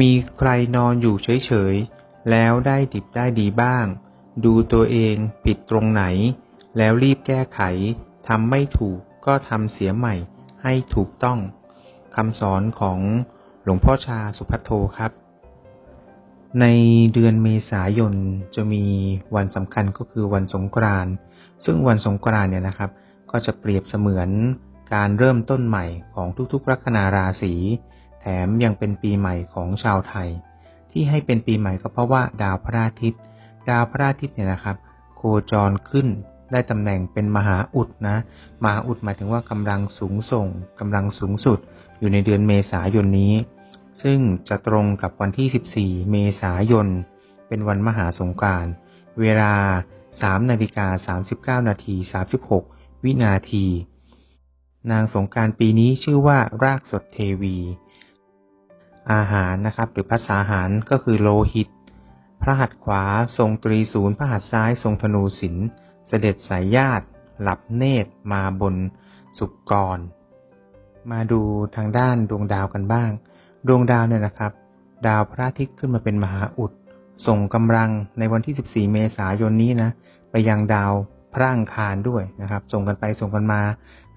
มีใครนอนอยู่เฉยๆ แล้วได้ดิบได้ดีบ้าง ดูตัวเองผิดตรงไหน แล้วรีบแก้ไข ทำไม่ถูกก็ทำเสียใหม่ให้ถูกต้องคำสอนของหลวงพ่อชาสุพัทโทครับ ในเดือนเมษายนจะมีวันสำคัญก็คือวันสงกรานต์ซึ่งวันสงกรานต์เนี่ยนะครับ ก็จะเปรียบเสมือนการเริ่มต้นใหม่ของทุกๆ ลัคนาราศี แถมยังเป็นปีใหม่ของชาวไทย ที่ให้เป็นปีใหม่ก็เพราะว่าดาวพระอาทิตย์ ดาวพระอาทิตย์เนี่ยนะครับ โคจรขึ้นได้ตำแหน่งเป็นมหาอุดนะมหาอุดหมายถึงว่ากำลังสูงส่งกำลังสูงสุด อยู่ในเดือนเมษายนนี้ ซึ่งจะตรงกับวันที่ 14 เมษายน เป็นวันมหาสงกานต์เวลา 3 นาฬิกา 39 นาที 36 วินาที นางสงการปีนี้ชื่อว่ารากสดเทวี อาหารนะครับ หรือภาษาอาหารก็คือโลหิต พระหัตถ์ขวาทรงตรีศูนย์พระหัตถ์ซ้ายทรงธนูศิลป์เสด็จสายญาติ หลับเนตรมาบนสุกร มาดูทางด้านดวงดาวกันบ้าง ดวงดาวเนี่ยนะครับ ดาวพระอาทิตย์ขึ้นมาเป็นมหาอุด ส่งกำลังในวันที่ 14 เมษายนนี้นะ ไปยังดาวพระอังคารด้วยนะครับ ส่งกันไปส่งกันมา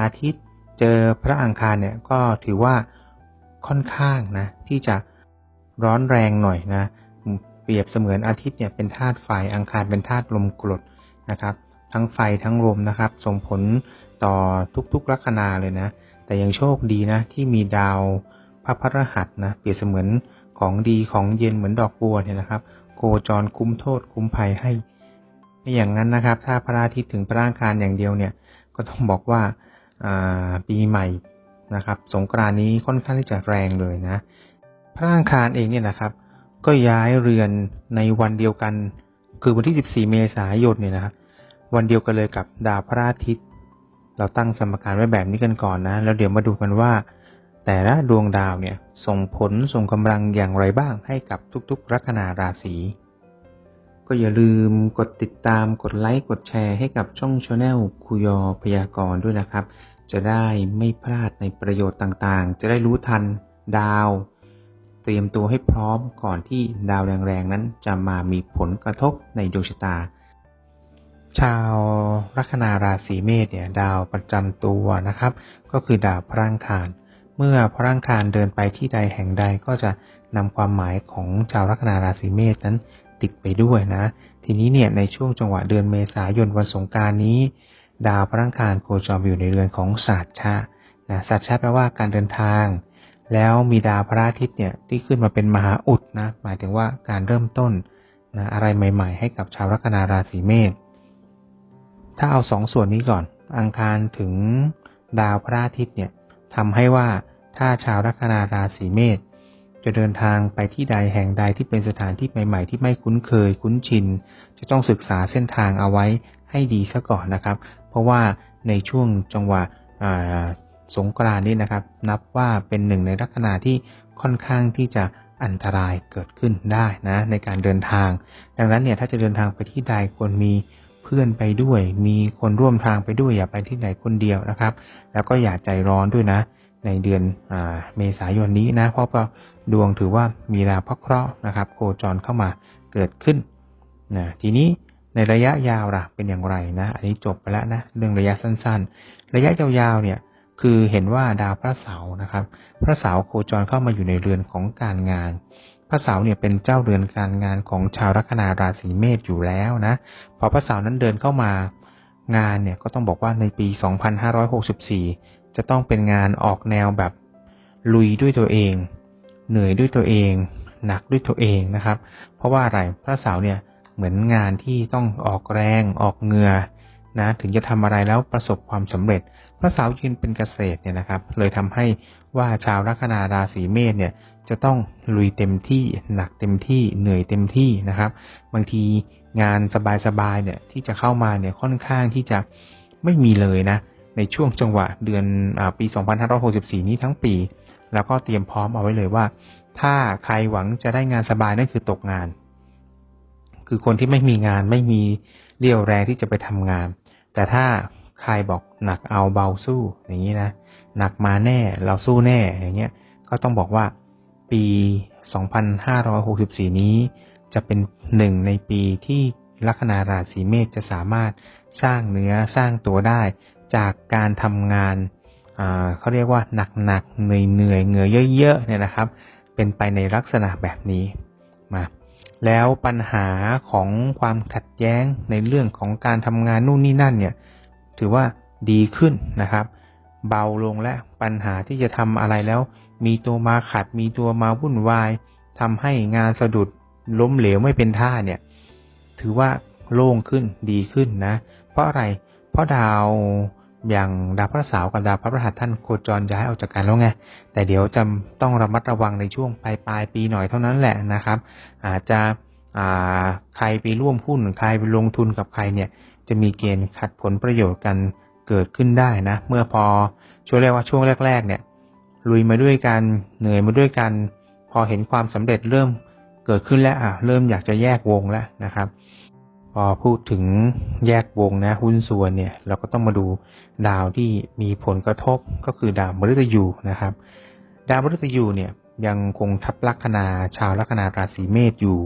อาทิตย์ เจอพระอังคารเนี่ยก็ถือว่า ค่อนข้างนะที่จะร้อนแรงหน่อยนะเปรียบเสมือนอาทิตย์เนี่ยเป็นธาตุไฟอังคารเป็นธาตุลมกรดนะครับ ทั้งไฟทั้งลมนะครับ ส่งผลต่อทุกๆลัคนาเลยนะ แต่ยังโชคดีนะที่มีดาวพระพฤหัสนะเปรียบเสมือนของดีของเย็นเหมือนดอกบัวเนี่ยนะครับ โคจรคุ้มโทษคุ้มภัยให้ไม่อย่างนั้นนะครับ ถ้าพระอาทิตย์ถึงพระอังคารอย่างเดียวเนี่ย ก็ต้องบอกว่าปีใหม่ นะครับ สงกรานนี้ค่อนข้างที่จะแรงเลยนะ พระอังคารเองเนี่ยนะครับ ก็ย้ายเรือนในวันเดียวกัน คือวันที่ 14 เมษายนเนี่ยนะครับวันเดียวกันเลยกับดาวพระอาทิตย์ เราตั้งสมการไว้แบบนี้กันก่อนนะ แล้วเดี๋ยวมาดูกันว่า แต่ละดวงดาวเนี่ยส่งผลส่งกำลังอย่างไรบ้างให้กับทุกๆ ลัคนาราศีก็อย่าลืมกดติดตามกดไลค์ กดแชร์ให้กับช่องชาแนลคุยอพยากรณ์ด้วยนะครับ จะได้ไม่พลาดในประโยชน์ต่างๆ จะได้รู้ทันดาว เตรียมตัวให้พร้อมก่อนที่ดาวแรงๆนั้นจะมามีผลกระทบในดวงชะตา ชาวลัคนาราศีเมษเนี่ยดาวประจำตัวนะครับ ก็คือดาวพระอังคารเมื่อพระอังคารเดินไปที่ใดแห่งใดก็จะนำความหมายของชาวลัคนาราศีเมษนั้นติดไปด้วยนะ ทีนี้เนี่ยในช่วงจังหวะเดือนเมษายนวันสงการนี้ ดาวพระอังคารโคจรอยู่ในเรือนของสตร์ชานะสตร์ชาแปลว่าการเดินทาง แล้วมีดาวพระอาทิตย์เนี่ยที่ขึ้นมาเป็นมหาอุดนะหมายถึงว่าการเริ่มต้นนะอะไรใหม่ ๆ ให้กับชาวลัคนาราศีเมษถ้าเอาสองส่วนนี้ก่อน อังคารถึงดาวพระอาทิตย์เนี่ยทำให้ว่าถ้าชาวลัคนาราศีเมษจะเดินทางไปที่ใดแห่งใดที่เป็นสถานที่ใหม่ ๆ ที่ไม่คุ้นเคยคุ้นชิน จะต้องศึกษาเส้นทางเอาไว้ให้ดีซะก่อนนะครับ เพราะว่าในช่วงจังหวะสงกรานต์นี้นะครับ นับว่าเป็นหนึ่งในลัคนาที่ค่อนข้างที่จะอันตรายเกิดขึ้นได้นะในการเดินทาง ดังนั้นเนี่ยถ้าจะเดินทางไปที่ใดควรมีเพื่อนไปด้วย มีคนร่วมทางไปด้วยอย่าไปที่ไหนคนเดียวนะครับ แล้วก็อย่าใจร้อนด้วยนะ ในเดือนอเมษายนนี้นะเพราะว่าดวงถือว่ามีดาพระเคราะห์นะครับ โคจรเข้ามาเกิดขึ้นนะทีนี้ ในระยะยาวล่ะเป็นอย่างไรนะ อันนี้จบไปแล้วนะเรื่องระยะสั้นๆ ระยะยาวๆเนี่ยคือเห็นว่าดาวพระเสาร์นะครับ พระเสาร์โคจรเข้ามาอยู่ในเรือนของการงาน พระเสาร์เนี่ยเป็นเจ้าเรือนการงานของชาวลัคนาราศีเมษอยู่แล้วนะพอพระเสาร์นั้นเดินเข้ามางานเนี่ยก็ต้องบอกว่าในปี 2564 จะต้องเป็นงานออกแนวแบบลุยด้วยตัวเอง เหนื่อยด้วยตัวเอง หนักด้วยตัวเองนะครับ เพราะว่าอะไรพระเสาร์เนี่ย เหมือนงานที่ต้องออกแรงออกเงือนะถึงจะทำอะไรแล้วประสบความสำเร็จ พระเสาร์ยืนเป็นเกษตรเนี่ยนะครับ เลยทำให้ว่าชาวลัคนาราศีเมษเนี่ยจะต้องลุยเต็มที่หนักเต็มที่เหนื่อยเต็มที่นะครับ บางทีงานสบายๆเนี่ยที่จะเข้ามาเนี่ยค่อนข้างที่จะไม่มีเลยนะ ในช่วงจังหวะเดือนอปี 2564 นี้ทั้งปี แล้วก็เตรียมพร้อมเอาไว้เลยว่า ถ้าใครหวังจะได้งานสบายนั่นคือตกงาน คือคนที่ไม่มีงานไม่มีเรี่ยวแรงที่จะไปทำงาน แต่ถ้าใครบอกหนักเอาเบาสู้อย่างนี้นะหนักมาแน่เราสู้แน่อย่างเงี้ยก็ต้องบอกว่าปี 2564 นี้ จะเป็นหนึ่งในปีที่ลัคนาราศีเมษจะสามารถสร้างเนื้อสร้างตัวได้ จากการทำงานเขาเรียกว่าหนักๆเหนื่อยเหนื่อยเหงื่อเยอะๆเนี่ยนะครับ เป็นไปในลักษณะแบบนี้มา แล้วปัญหาของความขัดแย้งในเรื่องของการทำงานนู่นนี่นั่นเนี่ย ถือว่าดีขึ้นนะครับ เบาลงและปัญหาที่จะทำอะไรแล้ว มีตัวมาขัด มีตัวมาวุ่นวายทำให้งานสะดุดล้มเหลวไม่เป็นท่าเนี่ย ถือว่าโล่งขึ้นดีขึ้นนะ เพราะอะไร เพราะดาว อย่างดาวพระเสาร์กับดาวพระพฤหัสท่านโคจรย้ายออกจากกันแล้วไงแต่เดี๋ยวจะต้องระมัดระวังในช่วงปลายปลายปีหน่อยเท่านั้นแหละนะครับ อาจจะใครไปร่วมหุ้นใครไปลงทุนกับใครเนี่ย จะมีเกณฑ์ขัดผลประโยชน์กันเกิดขึ้นได้นะ เมื่อพอช่วงแรกว่าช่วงแรก ๆ เนี่ยลุยมาด้วยกันเหนื่อยมาด้วยกัน พอเห็นความสำเร็จเริ่มเกิดขึ้นแล้วอะเริ่มอยากจะแยกวงแล้วนะครับ พอพูดถึงแยกวงนะหุ้นส่วนเนี่ย เราก็ต้องมาดูดาวที่มีผลกระทบก็คือดาวมฤตยูนะครับ ดาวมฤตยูเนี่ยยังคงทับลัคนาชาวลัคนาราศีเมษอยู่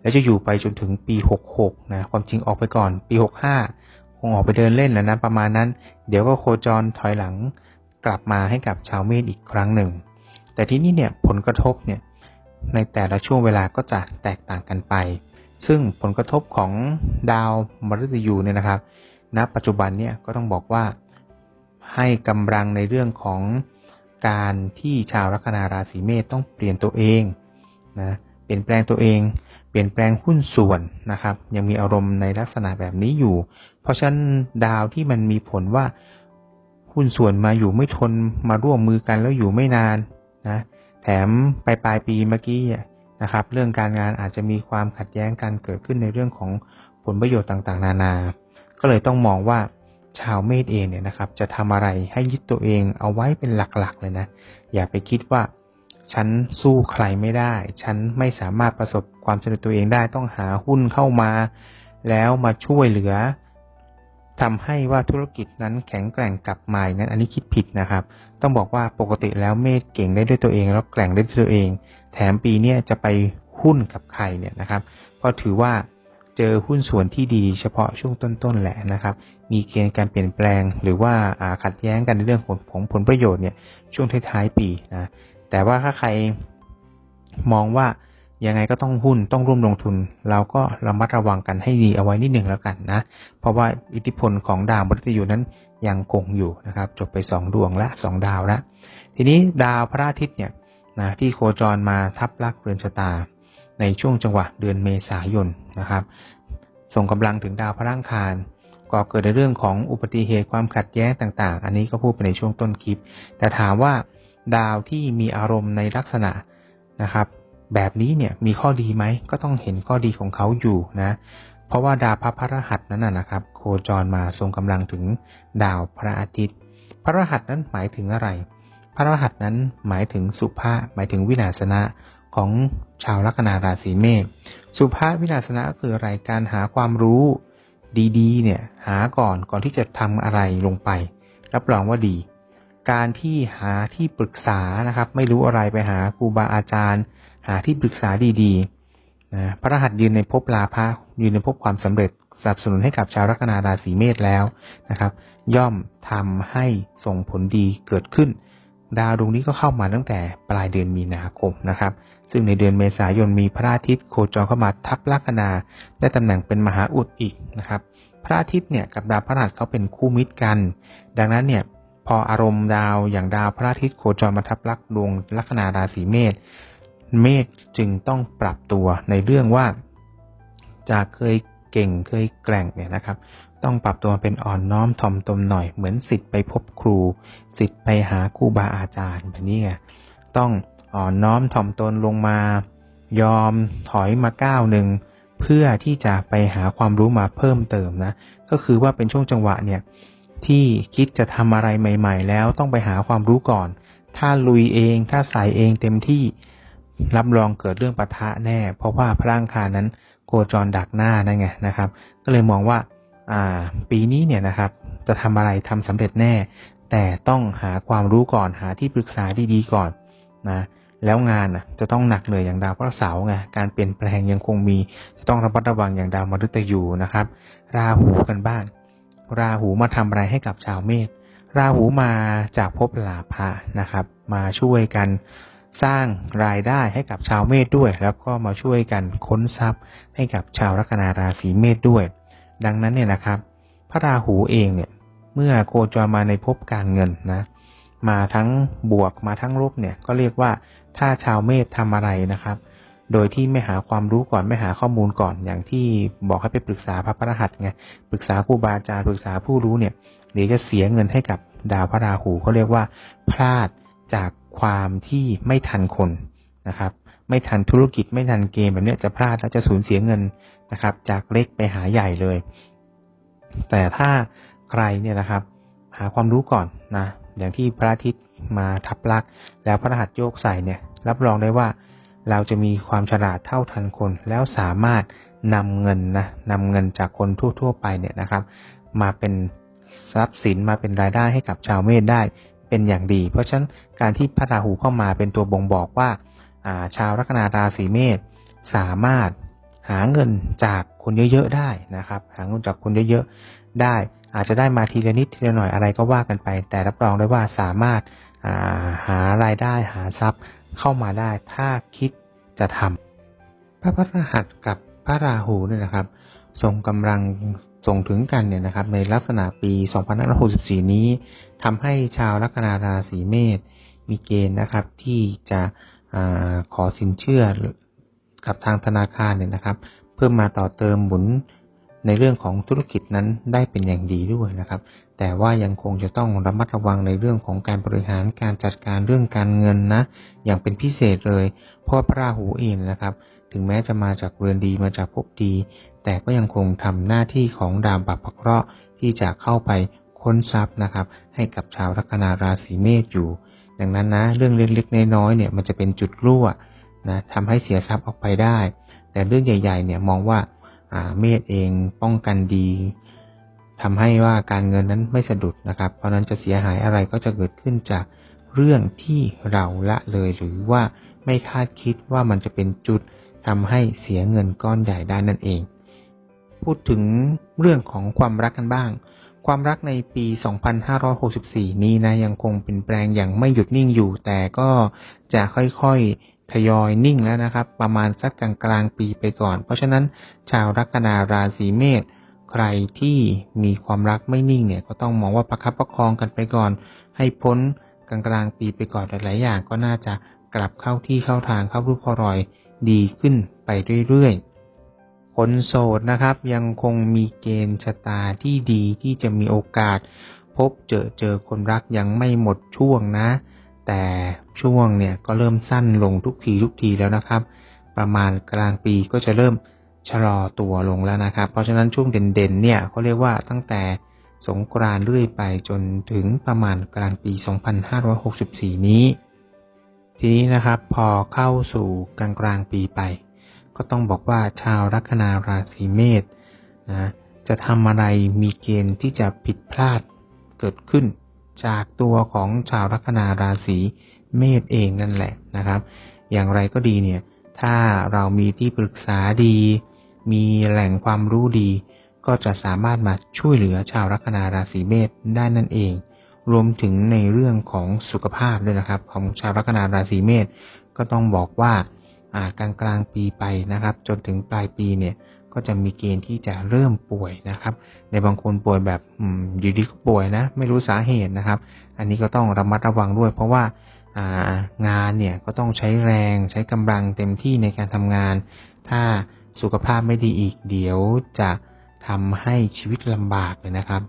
และจะอยู่ไปจนถึงปี 66 นะความจริงออกไปก่อน ปี 65 คงออกไปเดินเล่นแล้วนะประมาณนั้น เดี๋ยวก็โคจรถอยหลังกลับมาให้กับชาวเมษอีกครั้งหนึ่ง แต่ที่นี่เนี่ยผลกระทบเนี่ยในแต่ละช่วงเวลาก็จะแตกต่างกันไป ซึ่งผลกระทบของดาวมฤตยูเนี่ยนะครับ ณ ปัจจุบันเนี่ยก็ต้องบอกว่าให้กำลังในเรื่องของการที่ชาวลัคนาราศีเมษต้องเปลี่ยนตัวเองนะเปลี่ยนแปลงตัวเอง เปลี่ยนแปลงหุ้นส่วนนะครับ ยังมีอารมณ์ในลักษณะแบบนี้อยู่ เพราะฉะนั้นดาวที่มันมีผลว่าหุ้นส่วนมาอยู่ไม่ทนมาร่วมมือกันแล้วอยู่ไม่นานนะแถมปลายปลายปีเมื่อกี้ นะครับ เรื่องการงานอาจจะมีความขัดแย้งกันเกิดขึ้นในเรื่องของผลประโยชน์ต่างๆ นานา ก็เลยต้องมองว่าชาวเมษเองเนี่ยนะครับ จะทำอะไรให้ยึดตัวเองเอาไว้เป็นหลักๆ เลยนะ อย่าไปคิดว่า ฉันสู้ใครไม่ได้ ฉันไม่สามารถประสบความสำเร็จตัวเองได้ต้องหาหุ้นเข้ามา แล้วมาช่วยเหลือ ทำให้ว่าธุรกิจนั้นแข็งแกร่งกลับมานั้นอันนี้คิดผิดนะครับ ต้องบอกว่าปกติแล้วเมษเก่งได้ด้วยตัวเอง แล้วแกร่งได้ด้วยตัวเอง แถมปีนี้จะไปหุ้นกับใครเนี่ยนะครับ ก็ถือว่าเจอหุ้นส่วนที่ดีเฉพาะช่วงต้นๆแหละนะครับ มีเกณฑ์การเปลี่ยนแปลง หรือว่าขัดแย้งกันในเรื่องของของผลประโยชน์เนี่ยช่วงท้ายๆปีนะแต่ว่าถ้าใครมองว่า ยังไงก็ต้องหุ้นต้องร่วมลงทุน เราก็ระมัดระวังกันให้ดีเอาไว้นิดหนึ่งแล้วกันนะ เพราะว่าอิทธิพลของดาวมฤตยูนั้นยังคงอยู่นะครับ จบไปสองดวงละสองดาวละ ทีนี้ดาวพระอาทิตย์เนี่ยนะที่โคจรมาทับลักเรือนชะตา ในช่วงจังหวะเดือนเมษายนนะครับ ส่งกำลังถึงดาวพระร่างคารก่อเกิดในเรื่องของอุบัติเหตุความขัดแย้งต่างๆ อันนี้ก็พูดไปในช่วงต้นคลิป แต่ถามว่าดาวที่มีอารมณ์ในลักษณะนะครับ แบบนี้เนี่ยมีข้อดีไหมก็ต้องเห็นข้อดีของเขาอยู่นะ เพราะว่าดาวพระพรหัสนั้นนะครับ โคจรมาทรงกำลังถึงดาวพระอาทิตย์ พระรหัสนั้นหมายถึงอะไร พระรหัสนั้นหมายถึงสุภาหมายถึงวินาศนะของชาวลัคนาราศีเมษสุภาวินาศนะคืออะไรการหาความรู้ดีๆ เนี่ยหาก่อนก่อนที่จะทำอะไรลงไป รับรองว่าดี การที่หาที่ปรึกษานะครับ ไม่รู้อะไรไปหาครูบาอาจารย์ หาที่ปรึกษาดีๆนะพระรหัสยืนในภพลาภะยืนในภพความสำเร็จสนับสนุนให้กับชาวลัคนาราศีเมษแล้วนะครับ ย่อมทำให้ส่งผลดีเกิดขึ้น ดาวดวงนี้ก็เข้ามาตั้งแต่ปลายเดือนมีนาคมนะครับ ซึ่งในเดือนเมษายนมีพระอาทิตย์โคจรเข้ามาทับลัคนาได้ตำแหน่งเป็นมหาอุดอีกนะครับ พระอาทิตย์เนี่ยกับดาวพระหัสเขาเป็นคู่มิตรกัน ดังนั้นเนี่ยพออารมณ์ดาวอย่างดาวพระอาทิตย์โคจรมาทับลักดวงลัคนาราศีเมษ เมฆจึงต้องปรับตัวในเรื่องว่า จากเคยเก่งเคยแกร่งเนี่ยนะครับ ต้องปรับตัวเป็นอ่อนน้อมถ่อมตนหน่อย เหมือนสิทธิ์ไปพบครู สิทธิ์ไปหาครูบาอาจารย์แบบนี้ไงต้องอ่อนน้อมถ่อมตนลงมา ยอมถอยมาก้าวหนึ่งเพื่อที่จะไปหาความรู้มาเพิ่มเติมนะ ก็คือว่าเป็นช่วงจังหวะเนี่ยที่คิดจะทำอะไรใหม่ ๆ แล้วต้องไปหาความรู้ก่อน ถ้าลุยเอง ถ้าใส่เองเต็มที่ รับรองเกิดเรื่องปะทะแน่ เพราะว่าพระอังคารนั้นโคจรดักหน้านั่นไงนะครับ ก็เลยมองว่าาปีนี้เนี่ยนะครับ จะทำอะไรทำสำเร็จแน่ แต่ต้องหาความรู้ก่อนหาที่ปรึกษาดีๆก่อนนะแล้วงานจะต้องหนักเหนื่อยอย่างดาวพระเสาร์ไงการเปลี่ยนแปลงยังคงมี จะต้องระมัดระวังอย่างดาวมฤตยูนะครับ ราหูกันบ้าง ราหูมาทำอะไรให้กับชาวเมษราหูมาจากภพลาภะนะครับ มาช่วยกัน สร้างรายได้ให้กับชาวเมษด้วย แล้วก็มาช่วยกันค้นทรัพย์ให้กับชาวลัคนาราศีเมษด้วย ดังนั้นเนี่ยนะครับ พระราหูเองเนี่ยเมื่อโคจรมาในภพการเงินนะ มาทั้งบวกมาทั้งลบเนี่ยก็เรียกว่าถ้าชาวเมษทำอะไรนะครับ โดยที่ไม่หาความรู้ก่อนไม่หาข้อมูลก่อนอย่างที่บอกให้ไปปรึกษาพระประหัตไงปรึกษาครูบาอาจารย์ปรึกษาผู้รู้เนี่ยเดี๋ยวจะเสียเงินให้กับดาวพระราหูเขาเรียกว่า พลาดจาก ความที่ไม่ทันคนนะครับ ไม่ทันธุรกิจไม่ทันเกมแบบนี้จะพลาดแล้วจะสูญเสียเงินนะครับ จากเล็กไปหาใหญ่เลย แต่ถ้าใครเนี่ยนะครับ หาความรู้ก่อนนะอย่างที่พระอาทิตย์มาทับลัก แล้วพระรหัสโยกใส่เนี่ย รับรองได้ว่าเราจะมีความฉลาดเท่าทันคน แล้วสามารถนำเงินนะนำเงินจากคนทั่ว ๆ ไปเนี่ยนะครับ มาเป็นทรัพย์สินมาเป็นรายได้ให้กับชาวเมษได้ เป็นอย่างดี เพราะฉะนั้นการที่พระราหูเข้ามาเป็นตัวบ่งบอกว่าชาวลัคนาราศีเมษสามารถหาเงินจากคนเยอะๆได้นะครับ หาเงินจากคนเยอะๆได้ อาจจะได้มาทีละนิดทีละหน่อยอะไรก็ว่ากันไป แต่รับรองได้ว่าสามารถาหารายได้หาทรัพย์เข้ามาได้ ถ้าคิดจะทำพระพรหัสกับพระราหูเนี่ยนะครับ ส่งกำลังส่งถึงกันเนี่ยนะครับ ในลักษณะปี 2564 นี้ทำให้ชาวลัคนาราศีเมษมีเกณฑ์นะครับ ที่จะอขอสินเชื่อกับทางธนาคารเนี่ยนะครับ เพื่อมาต่อเติมหมุนในเรื่องของธุรกิจนั้นได้เป็นอย่างดีด้วยนะครับ แต่ว่ายังคงจะต้องระมัดระวังในเรื่องของการบริหารการจัดการเรื่องการเงินนะ อย่างเป็นพิเศษเลย เพราะพระราหูเองนะครับ ถึงแม้จะมาจากเรือนดีมาจากภพดี แต่ก็ยังคงทำหน้าที่ของดาวบัพพเคราะห์ที่จะเข้าไปค้นทรัพย์นะครับ ให้กับชาวลัคนาราศีเมษอยู่ ดังนั้นนะ เรื่องเล็กๆน้อยๆเนี่ยมันจะเป็นจุดรั่วนะทำให้เสียทรัพย์ออกไปได้ แต่เรื่องใหญ่ ๆ เนี่ยมองว่าเมษเองป้องกันดีทำให้ว่าการเงินนั้นไม่สะดุดนะครับ เพราะนั้นจะเสียหายอะไรก็จะเกิดขึ้นจากเรื่องที่เราละเลยหรือว่าไม่คาดคิดว่ามันจะเป็นจุดทำให้เสียเงินก้อนใหญ่ได้นั่นเอง พูดถึงเรื่องของความรักกันบ้าง ความรักในปี 2564 นี้นะยังคงเปลี่ยนแปลงอย่างไม่หยุดนิ่งอยู่ แต่ก็จะค่อยๆทยอยนิ่งแล้วนะครับ ประมาณสักกลางกลางปีไปก่อน เพราะฉะนั้นชาวลัคนาราศีเมษใครที่มีความรักไม่นิ่งเนี่ยก็ต้องมองว่าประคับประคองกันไปก่อน ให้พ้นกลางกลางปีไปก่อนหลายๆอย่างก็น่าจะกลับเข้าที่เข้าทางเข้ารูปพอรอยดีขึ้นไปเรื่อยๆ คนโสดนะครับ ยังคงมีเกณฑ์ชะตาที่ดีที่จะมีโอกาส พบเจอเจอคนรักยังไม่หมดช่วงนะ แต่ช่วงเนี่ยก็เริ่มสั้นลงทุกทีทุกทีแล้วนะครับ ประมาณกลางปีก็จะเริ่มชะลอตัวลงแล้วนะครับ เพราะฉะนั้นช่วงเด่นๆเนี่ยเขาเรียกว่าตั้งแต่สงกรานต์เรื่อยไปจนถึงประมาณกลางปี 2564 นี้ ทีนี้นะครับพอเข้าสู่กลางกลางปีไป ก็ต้องบอกว่าชาวลัคนาราศีเมษนะจะทำอะไรมีเกณฑ์ที่จะผิดพลาดเกิดขึ้น จากตัวของชาวลัคนาราศีเมษเองนั่นแหละนะครับ อย่างไรก็ดีเนี่ย ถ้าเรามีที่ปรึกษาดี มีแหล่งความรู้ดี ก็จะสามารถมาช่วยเหลือชาวลัคนาราศีเมษได้นั่นเอง รวมถึงในเรื่องของสุขภาพด้วยนะครับ ของชาวลัคนาราศีเมษก็ต้องบอกว่า กลางกลางปีไปนะครับ จนถึงปลายปีเนี่ยก็จะมีเกณฑ์ที่จะเริ่มป่วยนะครับ ในบางคนป่วยแบบอยู่ดีก็ป่วยนะ ไม่รู้สาเหตุนะครับ อันนี้ก็ต้องระมัดระวังด้วย เพราะว่างานเนี่ยก็ต้องใช้แรงใช้กำลังเต็มที่ในการทำงาน ถ้าสุขภาพไม่ดีอีก เดี๋ยวจะทำให้ชีวิตลำบากเลยนะครับ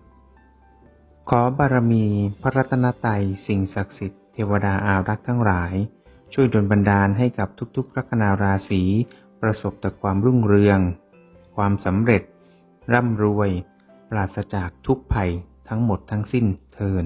ขอบารมีพระรัตนตรัยสิ่งศักดิ์สิทธิ์เทวดาอารักษ์ทั้งหลาย ช่วยดลบันดาลให้กับทุกๆ ลัคนาราศี ประสบแต่ความรุ่งเรือง ความสำเร็จ ร่ำรวย ปราศจากทุกภัยทั้งหมดทั้งสิ้นเทิน